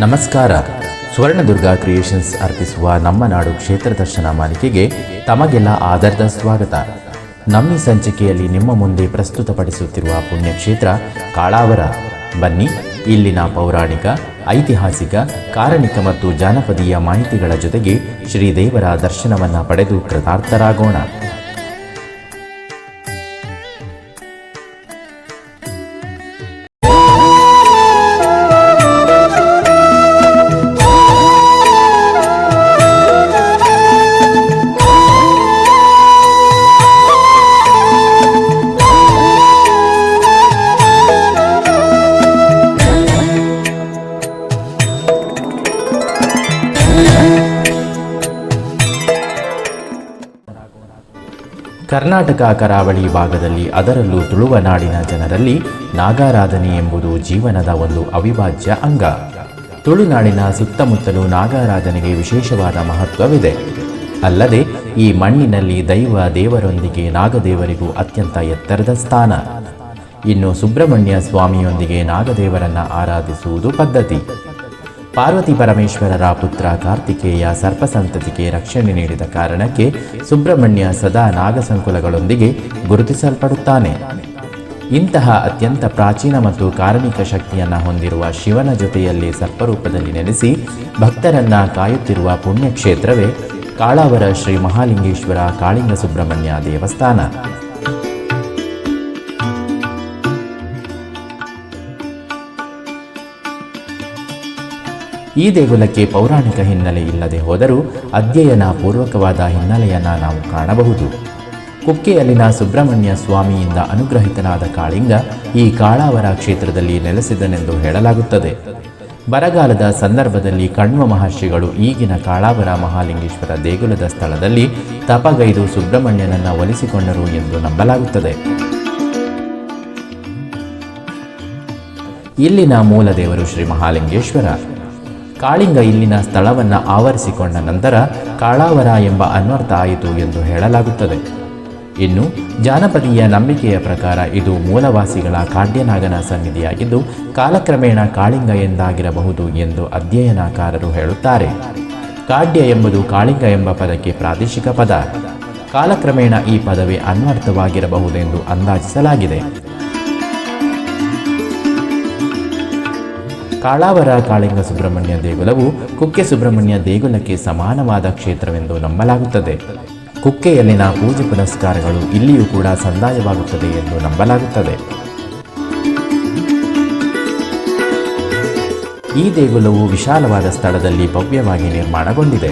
ನಮಸ್ಕಾರ. ಸ್ವರ್ಣದುರ್ಗ ಕ್ರಿಯೇಷನ್ಸ್ ಅರ್ಪಿಸುವ ನಮ್ಮ ನಾಡು ಕ್ಷೇತ್ರ ದರ್ಶನ ಮಾಲಿಕೆಗೆ ತಮಗೆಲ್ಲ ಆಧಾರದ ಸ್ವಾಗತ. ನಮ್ಮ ಸಂಚಿಕೆಯಲ್ಲಿ ನಿಮ್ಮ ಮುಂದೆ ಪ್ರಸ್ತುತಪಡಿಸುತ್ತಿರುವ ಪುಣ್ಯಕ್ಷೇತ್ರ ಕಾಳಾವರ. ಬನ್ನಿ, ಇಲ್ಲಿನ ಪೌರಾಣಿಕ, ಐತಿಹಾಸಿಕ, ಕಾರಣಿಕ ಮತ್ತು ಜಾನಪದೀಯ ಮಾಹಿತಿಗಳ ಜೊತೆಗೆ ಶ್ರೀದೇವರ ದರ್ಶನವನ್ನು ಪಡೆದು ಕೃತಾರ್ಥರಾಗೋಣ. ಕರ್ನಾಟಕ ಕರಾವಳಿ ಭಾಗದಲ್ಲಿ ಅದರಲ್ಲೂ ತುಳುವನಾಡಿನ ಜನರಲ್ಲಿ ನಾಗಾರಾಧನೆ ಎಂಬುದು ಜೀವನದ ಒಂದು ಅವಿಭಾಜ್ಯ ಅಂಗ. ತುಳುನಾಡಿನ ಸುತ್ತಮುತ್ತಲೂ ನಾಗಾರಾಧನೆಗೆ ವಿಶೇಷವಾದ ಮಹತ್ವವಿದೆ. ಅಲ್ಲದೆ, ಈ ಮಣ್ಣಿನಲ್ಲಿ ದೈವ ದೇವರೊಂದಿಗೆ ನಾಗದೇವರಿಗೂ ಅತ್ಯಂತ ಎತ್ತರದ ಸ್ಥಾನ. ಇನ್ನು ಸುಬ್ರಹ್ಮಣ್ಯ ಸ್ವಾಮಿಯೊಂದಿಗೆ ನಾಗದೇವರನ್ನ ಆರಾಧಿಸುವುದು ಪದ್ಧತಿ. ಪಾರ್ವತಿ ಪರಮೇಶ್ವರರ ಪುತ್ರ ಕಾರ್ತಿಕೇಯ ಸರ್ಪಸಂತತಿಗೆ ರಕ್ಷಣೆ ನೀಡಿದ ಕಾರಣಕ್ಕೆ ಸುಬ್ರಹ್ಮಣ್ಯ ಸದಾ ನಾಗಸಂಕುಲಗಳೊಂದಿಗೆ ಗುರುತಿಸಲ್ಪಡುತ್ತಾನೆ. ಇಂತಹ ಅತ್ಯಂತ ಪ್ರಾಚೀನ ಮತ್ತು ಕಾರಣಿಕ ಶಕ್ತಿಯನ್ನು ಹೊಂದಿರುವ ಶಿವನ ಜೊತೆಯಲ್ಲಿ ಸರ್ಪರೂಪದಲ್ಲಿ ನೆಲೆಸಿ ಭಕ್ತರನ್ನ ಕಾಯುತ್ತಿರುವ ಪುಣ್ಯಕ್ಷೇತ್ರವೇ ಕಾಳಾವರ ಶ್ರೀ ಮಹಾಲಿಂಗೇಶ್ವರ ಕಾಳಿಂಗ ಸುಬ್ರಹ್ಮಣ್ಯ ದೇವಸ್ಥಾನ. ಈ ದೇಗುಲಕ್ಕೆ ಪೌರಾಣಿಕ ಹಿನ್ನೆಲೆ ಇಲ್ಲದೆ ಹೋದರೂ ಅಧ್ಯಯನ ಪೂರ್ವಕವಾದ ಹಿನ್ನೆಲೆಯನ್ನು ನಾವು ಕಾಣಬಹುದು. ಕುಕ್ಕೆಯಲ್ಲಿನ ಸುಬ್ರಹ್ಮಣ್ಯ ಸ್ವಾಮಿಯಿಂದ ಅನುಗ್ರಹಿತನಾದ ಕಾಳಿಂಗ ಈ ಕಾಳಾವರ ಕ್ಷೇತ್ರದಲ್ಲಿ ನೆಲೆಸಿದನೆಂದು ಹೇಳಲಾಗುತ್ತದೆ. ಬರಗಾಲದ ಸಂದರ್ಭದಲ್ಲಿ ಕಣ್ವ ಮಹರ್ಷಿಗಳು ಈಗಿನ ಕಾಳಾವರ ಮಹಾಲಿಂಗೇಶ್ವರ ದೇಗುಲದ ಸ್ಥಳದಲ್ಲಿ ತಪಗೈದು ಸುಬ್ರಹ್ಮಣ್ಯನನ್ನ ಒಲಿಸಿಕೊಂಡರು ಎಂದು ನಂಬಲಾಗುತ್ತದೆ. ಇಲ್ಲಿನ ಮೂಲ ದೇವರು ಶ್ರೀ ಮಹಾಲಿಂಗೇಶ್ವರ. ಕಾಳಿಂಗ ಇಲ್ಲಿನ ಸ್ಥಳವನ್ನು ಆವರಿಸಿಕೊಂಡ ನಂತರ ಕಾಳಾವರ ಎಂಬ ಅನ್ವರ್ಥ ಆಯಿತು ಎಂದು ಹೇಳಲಾಗುತ್ತದೆ. ಇನ್ನು ಜಾನಪದೀಯ ನಂಬಿಕೆಯ ಪ್ರಕಾರ ಇದು ಮೂಲವಾಸಿಗಳ ಕಾಡ್ಯನಾಗನ ಸನ್ನಿಧಿಯಾಗಿದ್ದು ಕಾಲಕ್ರಮೇಣ ಕಾಳಿಂಗ ಎಂದಾಗಿರಬಹುದು ಎಂದು ಅಧ್ಯಯನಕಾರರು ಹೇಳುತ್ತಾರೆ. ಕಾಡ್ಯ ಎಂಬುದು ಕಾಳಿಂಗ ಎಂಬ ಪದಕ್ಕೆ ಪ್ರಾದೇಶಿಕ ಪದ. ಕಾಲಕ್ರಮೇಣ ಈ ಪದವೇ ಅನ್ವರ್ಥವಾಗಿರಬಹುದೆಂದು ಅಂದಾಜಿಸಲಾಗಿದೆ. ಕಾಳಾವರ ಕಾಳಿಂಗ ಸುಬ್ರಹ್ಮಣ್ಯ ದೇಗುಲವು ಕುಕ್ಕೆ ಸುಬ್ರಹ್ಮಣ್ಯ ದೇಗುಲಕ್ಕೆ ಸಮಾನವಾದ ಕ್ಷೇತ್ರವೆಂದು ನಂಬಲಾಗುತ್ತದೆ. ಕುಕ್ಕೆಯಲ್ಲಿನ ಪೂಜೆ ಪುನಸ್ಕಾರಗಳು ಇಲ್ಲಿಯೂ ಕೂಡ ಸಂದಾಯವಾಗುತ್ತದೆ ಎಂದು ನಂಬಲಾಗುತ್ತದೆ. ಈ ದೇಗುಲವು ವಿಶಾಲವಾದ ಸ್ಥಳದಲ್ಲಿ ಭವ್ಯವಾಗಿ ನಿರ್ಮಾಣಗೊಂಡಿದೆ.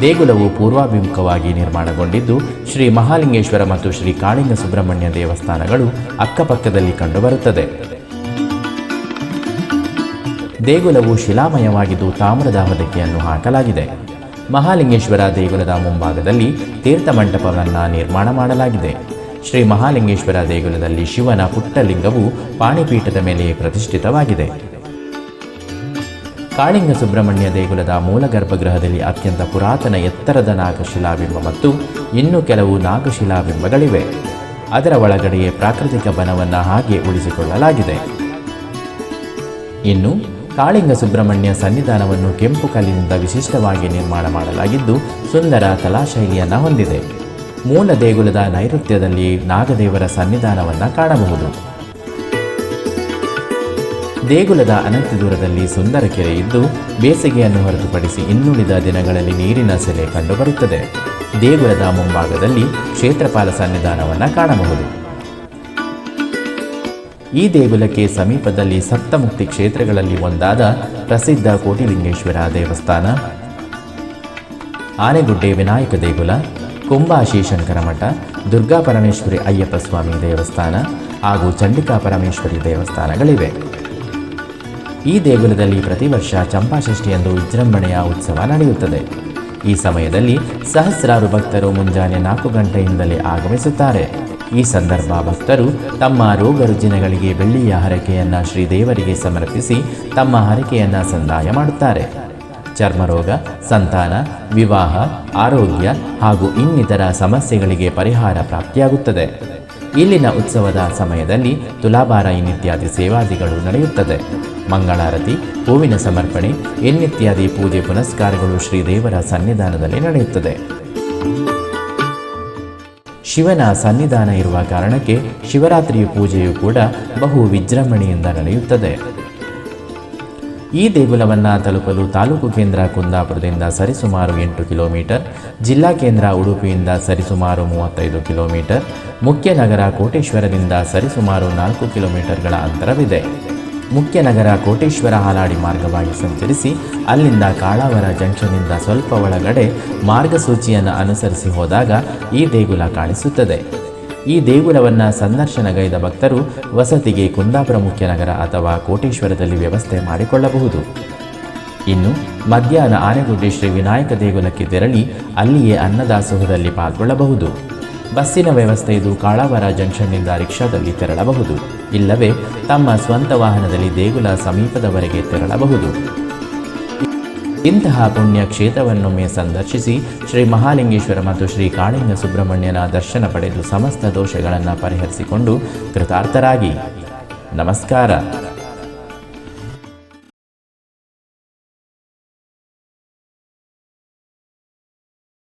ದೇಗುಲವು ಪೂರ್ವಾಭಿಮುಖವಾಗಿ ನಿರ್ಮಾಣಗೊಂಡಿದ್ದು, ಶ್ರೀ ಮಹಾಲಿಂಗೇಶ್ವರ ಮತ್ತು ಶ್ರೀ ಕಾಳಿಂಗ ಸುಬ್ರಹ್ಮಣ್ಯ ದೇವಸ್ಥಾನಗಳು ಅಕ್ಕಪಕ್ಕದಲ್ಲಿ ಕಂಡುಬರುತ್ತದೆ. ದೇಗುಲವು ಶಿಲಾಮಯವಾಗಿದ್ದು ತಾಮ್ರದ ಹೊದಿಕೆಯನ್ನು ಹಾಕಲಾಗಿದೆ. ಮಹಾಲಿಂಗೇಶ್ವರ ದೇಗುಲದ ಮುಂಭಾಗದಲ್ಲಿ ತೀರ್ಥ ಮಂಟಪವನ್ನು ನಿರ್ಮಾಣ ಮಾಡಲಾಗಿದೆ. ಶ್ರೀ ಮಹಾಲಿಂಗೇಶ್ವರ ದೇಗುಲದಲ್ಲಿ ಶಿವನ ಪುಟ್ಟಲಿಂಗವು ಪಾಣಿಪೀಠದ ಮೇಲೆ ಪ್ರತಿಷ್ಠಿತವಾಗಿದೆ. ಕಾಳಿಂಗ ಸುಬ್ರಹ್ಮಣ್ಯ ದೇಗುಲದ ಮೂಲ ಗರ್ಭಗೃಹದಲ್ಲಿ ಅತ್ಯಂತ ಪುರಾತನ ಎತ್ತರದ ನಾಗಶಿಲಾಬಿಂಬ ಮತ್ತು ಇನ್ನೂ ಕೆಲವು ನಾಗಶಿಲಾಬಿಂಬಗಳಿವೆ. ಅದರ ಒಳಗಡೆಯೇ ಪ್ರಾಕೃತಿಕ ಬನವನ್ನು ಹಾಗೆ ಉಳಿಸಿಕೊಳ್ಳಲಾಗಿದೆ. ಇನ್ನು ಕಾಳಿಂಗ ಸುಬ್ರಹ್ಮಣ್ಯ ಸನ್ನಿಧಾನವನ್ನು ಕೆಂಪು ಕಲ್ಲಿನಿಂದ ವಿಶಿಷ್ಟವಾಗಿ ನಿರ್ಮಾಣ ಮಾಡಲಾಗಿದ್ದು ಸುಂದರ ಕಲಾಶೈಲಿಯನ್ನು ಹೊಂದಿದೆ. ಮೂಲ ದೇಗುಲದ ನೈಋತ್ಯದಲ್ಲಿ ನಾಗದೇವರ ಸನ್ನಿಧಾನವನ್ನು ಕಾಣಬಹುದು. ದೇಗುಲದ ಅನಂತ ದೂರದಲ್ಲಿ ಸುಂದರ ಕೆರೆ ಇದ್ದು ಬೇಸಿಗೆಯನ್ನು ಹೊರತುಪಡಿಸಿ ಇನ್ನುಳಿದ ದಿನಗಳಲ್ಲಿ ನೀರಿನ ಸೆಲೆ ಕಂಡುಬರುತ್ತದೆ. ದೇಗುಲದ ಮುಂಭಾಗದಲ್ಲಿ ಕ್ಷೇತ್ರಪಾಲ ಸನ್ನಿಧಾನವನ್ನು ಕಾಣಬಹುದು. ಈ ದೇಗುಲಕ್ಕೆ ಸಮೀಪದಲ್ಲಿ ಸಪ್ತಮುಕ್ತಿ ಕ್ಷೇತ್ರಗಳಲ್ಲಿ ಒಂದಾದ ಪ್ರಸಿದ್ಧ ಕೋಟಿಲಿಂಗೇಶ್ವರ ದೇವಸ್ಥಾನ, ಆನೆಗುಡ್ಡೆ ವಿನಾಯಕ ದೇಗುಲ ಕುಂಬಾಶಿ ಶಂಕರ ಮಠ ದುರ್ಗಾ ಪರಮೇಶ್ವರಿ ಅಯ್ಯಪ್ಪ ಸ್ವಾಮಿ ದೇವಸ್ಥಾನ ಹಾಗೂ ಚಂಡಿಕಾ ಪರಮೇಶ್ವರಿ ದೇವಸ್ಥಾನಗಳಿವೆ. ಈ ದೇಗುಲದಲ್ಲಿ ಪ್ರತಿ ವರ್ಷ ಚಂಪಾಷಷ್ಠಿಯಂದು ವಿಜೃಂಭಣೆಯ ಉತ್ಸವ ನಡೆಯುತ್ತದೆ. ಈ ಸಮಯದಲ್ಲಿ ಸಹಸ್ರಾರು ಭಕ್ತರು ಮುಂಜಾನೆ ನಾಲ್ಕು ಗಂಟೆಯಿಂದಲೇ ಆಗಮಿಸುತ್ತಾರೆ. ಈ ಸಂದರ್ಭ ಭಕ್ತರು ತಮ್ಮ ರೋಗ ರುಜಿನಗಳಿಗೆ ಬೆಳ್ಳಿಯ ಹರಕೆಯನ್ನು ಶ್ರೀದೇವರಿಗೆ ಸಮರ್ಪಿಸಿ ತಮ್ಮ ಹರಕೆಯನ್ನು ಸಂದಾಯ ಮಾಡುತ್ತಾರೆ. ಚರ್ಮರೋಗ, ಸಂತಾನ, ವಿವಾಹ, ಆರೋಗ್ಯ ಹಾಗೂ ಇನ್ನಿತರ ಸಮಸ್ಯೆಗಳಿಗೆ ಪರಿಹಾರ ಪ್ರಾಪ್ತಿಯಾಗುತ್ತದೆ. ಇಲ್ಲಿನ ಉತ್ಸವದ ಸಮಯದಲ್ಲಿ ತುಲಾಭಾರ ಇನ್ನಿತ್ಯಾದಿ ಸೇವಾದಿಗಳು ನಡೆಯುತ್ತದೆ. ಮಂಗಳಾರತಿ, ಹೂವಿನ ಸಮರ್ಪಣೆ, ಇನ್ನಿತ್ಯಾದಿ ಪೂಜೆ ಪುನಸ್ಕಾರಗಳು ಶ್ರೀದೇವರ ಸನ್ನಿಧಾನದಲ್ಲಿ ನಡೆಯುತ್ತದೆ. ಶಿವನ ಸನ್ನಿಧಾನ ಇರುವ ಕಾರಣಕ್ಕೆ ಶಿವರಾತ್ರಿಯ ಪೂಜೆಯು ಕೂಡ ಬಹು ವಿಜೃಂಭಣೆಯಿಂದ ನಡೆಯುತ್ತದೆ. ಈ ದೇಗುಲವನ್ನು ತಲುಪಲು ತಾಲೂಕು ಕೇಂದ್ರ ಕುಂದಾಪುರದಿಂದ ಸರಿಸುಮಾರು ಎಂಟು ಕಿಲೋಮೀಟರ್, ಜಿಲ್ಲಾ ಕೇಂದ್ರ ಉಡುಪಿಯಿಂದ ಸರಿಸುಮಾರು ಮೂವತ್ತೈದು ಕಿಲೋಮೀಟರ್, ಮುಖ್ಯ ನಗರ ಕೋಟೇಶ್ವರದಿಂದ ಸರಿಸುಮಾರು ನಾಲ್ಕು ಕಿಲೋಮೀಟರ್ಗಳ ಅಂತರವಿದೆ. ಮುಖ್ಯ ನಗರ ಕೋಟೇಶ್ವರ ಹಾಲಾಡಿ ಮಾರ್ಗವಾಗಿ ಸಂಚರಿಸಿ ಅಲ್ಲಿಂದ ಕಾಳಾವರ ಜಂಕ್ಷನ್ನಿಂದ ಸ್ವಲ್ಪ ಒಳಗಡೆ ಮಾರ್ಗಸೂಚಿಯನ್ನು ಅನುಸರಿಸಿ ಹೋದಾಗ ಈ ದೇಗುಲ ಕಾಣಿಸುತ್ತದೆ. ಈ ದೇಗುಲವನ್ನು ಸಂದರ್ಶನಗೈದ ಭಕ್ತರು ವಸತಿಗೆ ಕುಂದಾಪುರ ಮುಖ್ಯ ನಗರ ಅಥವಾ ಕೋಟೇಶ್ವರದಲ್ಲಿ ವ್ಯವಸ್ಥೆ ಮಾಡಿಕೊಳ್ಳಬಹುದು. ಇನ್ನು ಮಧ್ಯಾಹ್ನ ಆನೆಗುಡ್ಡೆ ಶ್ರೀ ವಿನಾಯಕ ದೇಗುಲಕ್ಕೆ ತೆರಳಿ ಅಲ್ಲಿಯೇ ಅನ್ನದಾಸೋಹದಲ್ಲಿ ಪಾಲ್ಗೊಳ್ಳಬಹುದು. ಬಸ್ಸಿನ ವ್ಯವಸ್ಥೆ ಇದು ಕಾಳಾವರ ಜಂಕ್ಷನ್ನಿಂದ ರಿಕ್ಷಾದಲ್ಲಿ ತೆರಳಬಹುದು. ಇಲ್ಲವೇ, ತಮ್ಮ ಸ್ವಂತ ವಾಹನದಲ್ಲಿ ದೇಗುಲ ಸಮೀಪದವರೆಗೆ ತೆರಳಬಹುದು. ಇಂತಹ ಪುಣ್ಯ ಕ್ಷೇತ್ರವನ್ನೊಮ್ಮೆ ಸಂದರ್ಶಿಸಿ, ಶ್ರೀ ಮಹಾಲಿಂಗೇಶ್ವರ ಮತ್ತು ಶ್ರೀ ಕಾಳಿಂಗ ಸುಬ್ರಹ್ಮಣ್ಯನ ದರ್ಶನ ಪಡೆದು ಸಮಸ್ತ ದೋಷಗಳನ್ನು ಪರಿಹರಿಸಿಕೊಂಡು ಕೃತಾರ್ಥರಾಗಿ. ನಮಸ್ಕಾರ.